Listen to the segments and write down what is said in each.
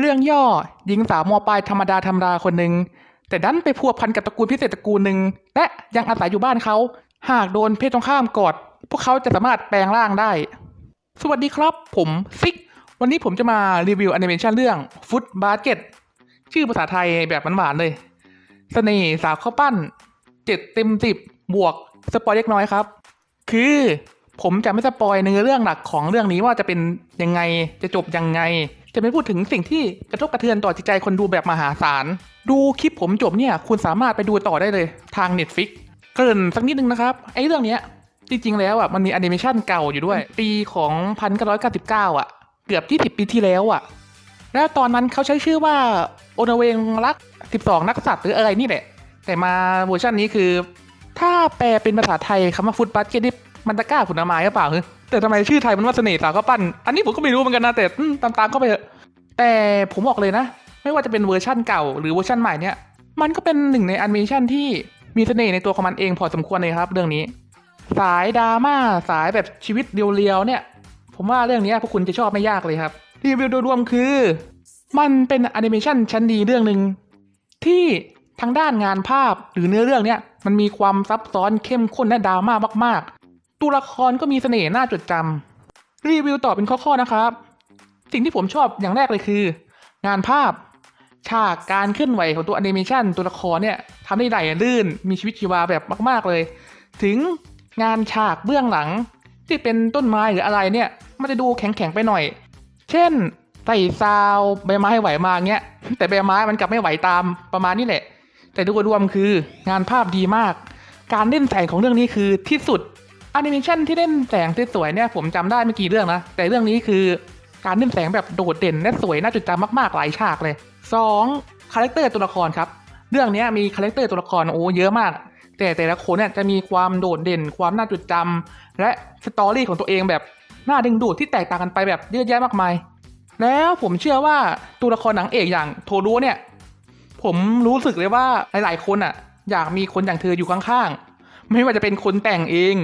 เรื่องย่อหญิงสาวมปลายธรรมดาธรรมดาคนหนึ่งแต่ดันไปพัวพันกับตระกูลพิเศษตระกูลหนึ่งและยังอาศัยอยู่บ้านเขาหากโดนเพศตรงข้ามกอด พวกเขาจะสามารถแปลงร่างได้ สวัสดีครับ ผมซิก วันนี้ผมจะมารีวิวแอนิเมชันเรื่องฟุตบาสเกตชื่อภาษาไทยแบบหวานๆเลยเสน่ห์สาวข้าวปั้นเจ็ดเต็มสิบบวกสปอยเล็กน้อยครับ คือผมจะไม่สปอยเนื้อเรื่องหลักของเรื่องนี้ว่าจะเป็นยังไงจะจบยังไง จะไม่พูดถึงสิ่งที่กระทบกระเทือนต่อจิตใจคนดูแบบมหาศาล ดูคลิปผมจบเนี่ย คุณสามารถไปดูต่อได้เลยทาง Netflix เกริ่นสักนิดนึงนะครับ ไอ้เรื่องเนี้ยจริงๆแล้วอะมันมีแอนิเมชันเก่าอยู่ด้วย ปีของ 1999 อะ เกือบ 20 ปีที่แล้วอะ แล้วตอนนั้นเขาใช้ชื่อว่าโอนาเวงรัก 12 นักสัตว์หรืออะไรนี่แหละ แต่มาเวอร์ชันนี้คือ ถ้าแปลเป็นภาษาไทยคำว่าฟุตบัสเกตนี่ มันจะกล้าผุนไม้หรือเปล่าฮึแต่ทำไมชื่อไทยมันว่าเสน่ห์สาวก็ปั้นอันนี้ผมก็ไม่รู้เหมือนกันนะแต่อืมตามๆเข้าไปเถอะแต่ผมบอกเลยนะ ไม่ว่าจะเป็นเวอร์ชั่นเก่าหรือเวอร์ชั่นใหม่เนี่ยมันก็เป็นหนึ่งในแอนิเมชันที่มีเสน่ห์ในตัวของมันเองพอสมควรเลยครับ เรื่องนี้ สายดราม่าสายแบบชีวิตเรียวๆเนี่ย ผมว่าเรื่องนี้พวกคุณจะชอบไม่ยากเลยครับรีวิวโดยรวมคือ มันเป็นแอนิเมชันชั้นดีเรื่องหนึ่งที่ทางด้านงานภาพหรือเนื้อเรื่องเนี่ยมันมีความซับซ้อนเข้มข้นและดราม่ามากๆ ตัวละครก็มีเสน่ห์น่าจดจำรีวิวต่อเป็นข้อๆนะครับ สิ่งที่ผมชอบอย่างแรกเลยคือ งานภาพ ฉากการเคลื่อนไหวของตัวแอนิเมชันตัวละครเนี่ยทำได้ไหลลื่น มีชีวิตชีวาแบบมาก ๆเลย ถึงงานฉากเบื้องหลัง ที่เป็นต้นไม้หรืออะไรเนี่ย มันจะดูแข็งๆไปหน่อย เช่นใส่ซาวใบไม้ไหวมาเงี้ย แต่ใบไม้มันกลับไม่ไหวตามประมาณนี้แหละ แต่โดยรวมคืองานภาพดีมาก การเล่นแสงของเรื่องนี้คือที่สุด อนิเมชันที่เล่นแสงสวยๆเนี่ยผมจำได้ไม่กี่เรื่องนะ แต่เรื่องนี้คือการเล่นแสงแบบโดดเด่นและสวยน่าจดจำมากๆหลายฉากเลย 2. คาแรคเตอร์ตัวละครครับ เรื่องนี้มีคาแรคเตอร์ตัวละครโอ้เยอะมาก แต่แต่ละคนเนี่ยจะมีความโดดเด่น ความน่าจดจำและสตอรี่ของตัวเองแบบน่าดึงดูดที่แตกต่างกันไปแบบเยอะแยะมากมาย แล้วผมเชื่อว่าตัวละครหนังเอกอย่างโทรุเนี่ยผมรู้สึกเลยว่าหลายๆคนอะ อยากมีคนอย่างเธออยู่ข้างๆ ไม่ว่าจะเป็นคนแต่งเอง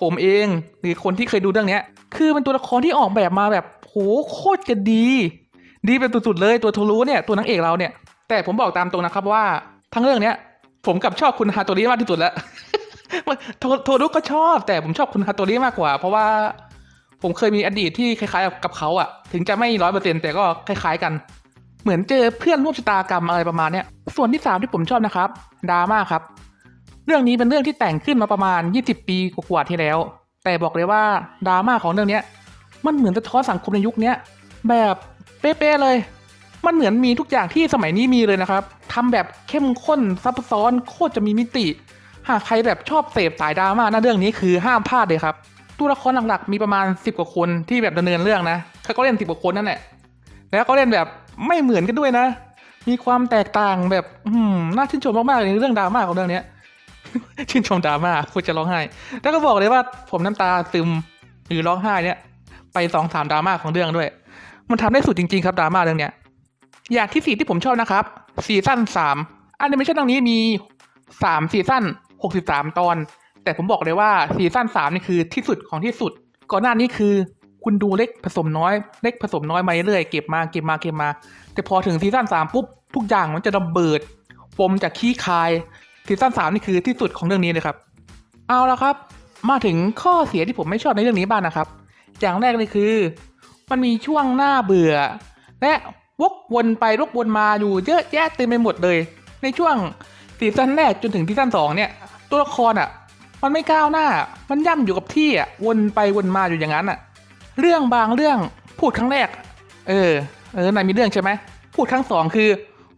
ผมเองหรือคนที่เคยดูเรื่องเนี้ย คือเป็นตัวละครที่ออกแบบมาแบบโหโคตรจะดี ดีเป็นสุดๆเลยตัวโทรุเนี่ยตัวนางเอกเราเนี่ย แต่ผมบอกตามตรงนะครับว่า ทั้งเรื่องเนี้ย ผมกับชอบคุณฮาโตริมากที่สุดแล้วโทรุก็ชอบ แต่ผมชอบคุณฮาโตริมากกว่า เพราะว่าผมเคยมีอดีตที่คล้ายๆกับเขาอะถึงจะไม่ร้อยเปอร์เซ็นต์แต่ก็คล้าย ๆกัน เหมือนเจอเพื่อนร่วมชะตากรรมอะไรประมาณเนี้ยส่วนที่สามที่ผมชอบนะครับดราม่าครับ เรื่องนี้เป็นเรื่องที่แต่งขึ้นมาประมาณ 20 ปีกว่าที่แล้ว แต่บอกเลยว่าดราม่าของเรื่องนี้มันเหมือนสะท้อนสังคมในยุคนี้แบบเป๊ะๆเลย มันเหมือนมีทุกอย่างที่สมัยนี้มีเลยนะครับทำแบบเข้มข้นซับซ้อนโคตรจะมีมิติ หากใครแบบชอบเสพสายดราม่านะเรื่องนี้คือห้ามพลาดเลยครับ ตัวละครหลักๆ มีประมาณ 10 กว่าคนที่แบบดำเนินเรื่องนะเขาก็เล่น 10 กว่าคนนั่นแหละ แล้วก็เล่นแบบไม่เหมือนกันด้วยนะ มีความแตกต่างแบบอืมน่าชื่นชมมากๆเลยในเรื่องดราม่าของเรื่องนี้ ชื่นชมดราม่าพูดจะร้องไห้ แล้วก็บอกเลยว่าผมน้ำตาซึมหรือร้องไห้เนี่ย ไปสองสามดราม่าของเรื่องด้วย มันทำได้สุดจริง ๆ ครับดราม่าเรื่องเนี้ย อย่างที่สี่ที่ผมชอบนะครับซีซั่นสามแอนิเมชันเรื่องนี้มีสามซีซั่นหกสิบสามตอน แต่ผมบอกเลยว่าซีซั่นสามนี่คือที่สุดของที่สุด ก่อนหน้านี้คือคุณดูเล็กผสมน้อย เล็กผสมน้อยมาเรื่อยเก็บมาเก็บมาเก็บมา แต่พอถึงซีซั่นสามปุ๊บทุกอย่างมันจะระเบิดปมจากขี้คาย ซีซั่นสามนี่คือที่สุดของเรื่องนี้เลยครับ เอาละครับ มาถึงข้อเสียที่ผมไม่ชอบในเรื่องนี้บ้างนะครับ อย่างแรกเลยคือ มันมีช่วงหน้าเบื่อ และวกวนไปวกวนมาอยู่เยอะแยะเต็มไปหมดเลย ในช่วงซีซั่นแรกจนถึงซีซั่นสองเนี่ย ตัวละครอะ มันไม่ก้าวหน้า มันย่ำอยู่กับที่อะวนไปวนมาอยู่อย่างนั้นอะ เรื่องบางเรื่องพูดครั้งแรก เออ เออนายมีเรื่องใช่ไหมพูดครั้งสองคือ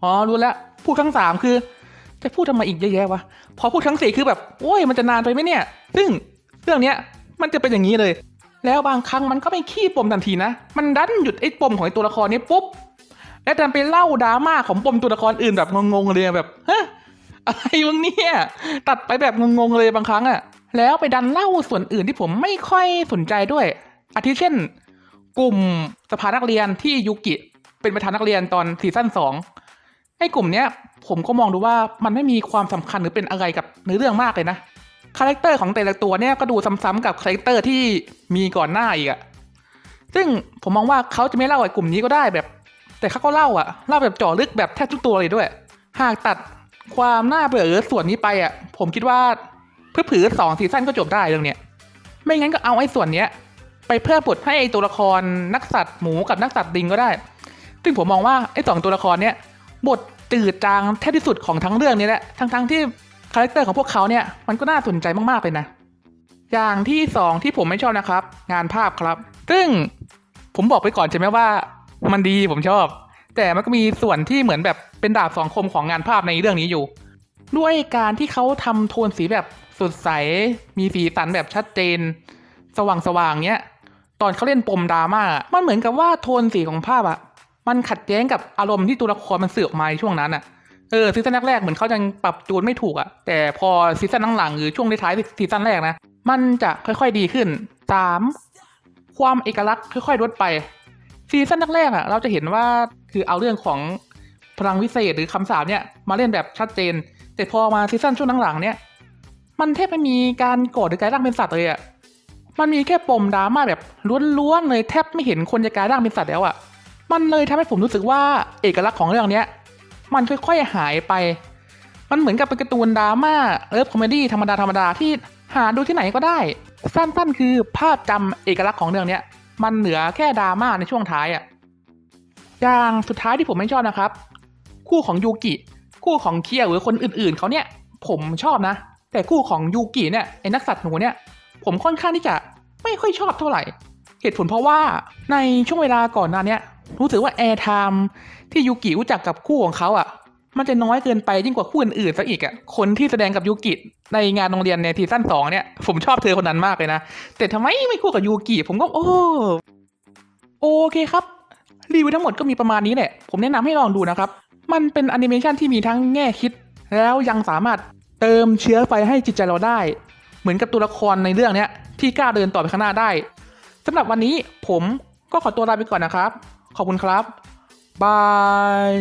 อ๋อรู้แล้วพูดครั้งสามคือ จะพูดทำไมอีกเยอะแยะวะ พอพูดครั้งสี่คือแบบ โอ้ยมันจะนานไปไหมเนี่ย ซึ่งเรื่องเนี้ยมันจะเป็นอย่างนี้เลย แล้วบางครั้งมันก็ไม่ขี้ปมทันทีนะ มันดันหยุดไอ้ปมของไอ้ตัวละครนี้ปุ๊บ แล้วดันไปเล่าดราม่าของปมตัวละครอื่นแบบงงๆเลยแบบฮะอะไรวะเนี่ย ตัดไปแบบงงๆเลยบางครั้งอะแล้วไปดันเล่าส่วนอื่นที่ผมไม่ค่อยสนใจด้วย อาทิเช่น กลุ่มสภานักเรียนที่ยูกิ เป็นประธานนักเรียนตอนซีซั่นสองไอ้กลุ่มเนี้ย ผมก็มองดูว่ามันไม่มีความสำคัญหรือเป็นอะไรกับเนื้อเรื่องมากเลยนะคาแรคเตอร์ของแต่ละตัวเนี่ยก็ดูซ้ำๆกับคาแรคเตอร์ที่มีก่อนหน้าอีกอะซึ่งผมมองว่าเขาจะไม่เล่าไอ้กลุ่มนี้ก็ได้แบบ แต่เขาก็เล่าอะเล่าแบบเจาะลึกแบบแทบทุกตัวเลยด้วย หากตัดความน่าเบื่อส่วนนี้ไปอะผมคิดว่าเพื่อผือสองซีซั่นก็จบได้เรื่องเนี้ยไม่งั้นก็เอาไอ้ส่วนเนี้ย ไปเพิ่มบทให้ไอ้ตัวละครนักสัตว์หมูกับนักสัตว์ดิงก็ได้ ซึ่งผมมองว่าไอ้สองตัวละครเนี้ยบท จืดจางแท้ที่สุดของทั้งเรื่องนี้แหละ ทั้งๆที่คาแรคเตอร์ของพวกเขาเนี่ยมันก็น่าสนใจมากๆเลยนะ อย่างที่สองที่ผมไม่ชอบนะครับ งานภาพครับ ซึ่งผมบอกไปก่อนใช่ไหมว่ามันดีผมชอบ แต่มันก็มีส่วนที่เหมือนแบบเป็นดาบสองคมของงานภาพในเรื่องนี้อยู่ ด้วยการที่เขาทำโทนสีแบบสดใส มีสีสันแบบชัดเจนสว่างสว่างๆเนี้ย ตอนเขาเล่นปมดราม่ามันเหมือนกับว่าโทนสีของภาพอะ มันขัดแย้งกับอารมณ์ที่ตัวละครมันสื่อออกมาในช่วงนั้นอะเออซีซั่นแรกๆเหมือนเขายังปรับจูนไม่ถูกอะแต่พอซีซั่นหลังๆหรือช่วงท้ายซีซั่นแรกนะมันจะค่อยๆดีขึ้นสามความเอกลักษณ์ค่อยๆลดไปซีซั่นแรกๆอะเราจะเห็นว่าคือเอาเรื่องของพลังวิเศษหรือคำสาปเนี่ยมาเล่นแบบชัดเจน แต่พอมาซีซั่นช่วงหลังๆเนี่ยมันแทบไม่มีการโกรธหรือกลายร่างเป็นสัตว์เลยอะมันมีแค่ปมดราม่าแบบล้วนๆเลยแทบไม่เห็นคนจะกลายร่างเป็นสัตว์แล้วอะ มันเลยทำให้ผมรู้สึกว่าเอกลักษณ์ของเรื่องเนี้ย มันค่อยๆหายไป มันเหมือนกับเป็นการ์ตูนดราม่าเลิฟคอมเมดี้ธรรมดาธรรมดาที่หาดูที่ไหนก็ได้ สั้นๆ คือภาพจำเอกลักษณ์ของเรื่องเนี้ย มันเหนือแค่ดราม่าในช่วงท้ายอะอย่างสุดท้ายที่ผมไม่ชอบนะครับ คู่ของยูกิ คู่ของเคียวหรือคนอื่นๆเขาเนี่ย ผมชอบนะ แต่คู่ของยูกิเนี่ยไอ้นักสัตว์หนูเนี่ย ผมค่อนข้างที่จะไม่ค่อยชอบเท่าไหร่ เหตุผลเพราะว่าในช่วงเวลาก่อนหน้าเนี้ย รู้สึกว่าแอร์ไทม์ที่ยูกิรู้จักกับคู่ของเขาอะ มันจะน้อยเกินไปยิ่งกว่าคู่อื่นๆซะอีกอะคนที่แสดงกับยูกิในงานโรงเรียนในซีซั่นสองเนี่ยผมชอบเธอคนนั้นมากเลยนะ แต่ทำไมไม่คู่กับยูกิผมก็โอ้โอเคครับ รีวิวทั้งหมดก็มีประมาณนี้แหละผมแนะนำให้ลองดูนะครับ มันเป็นแอนิเมชันที่มีทั้งแง่คิด แล้วยังสามารถเติมเชื้อไฟให้จิตใจเราได้ เหมือนกับตัวละครในเรื่องเนี้ยที่กล้าเดินต่อไปข้างหน้าได้สำหรับวันนี้ผมก็ขอตัวลาไปก่อนนะครับ ขอบคุณครับ บาย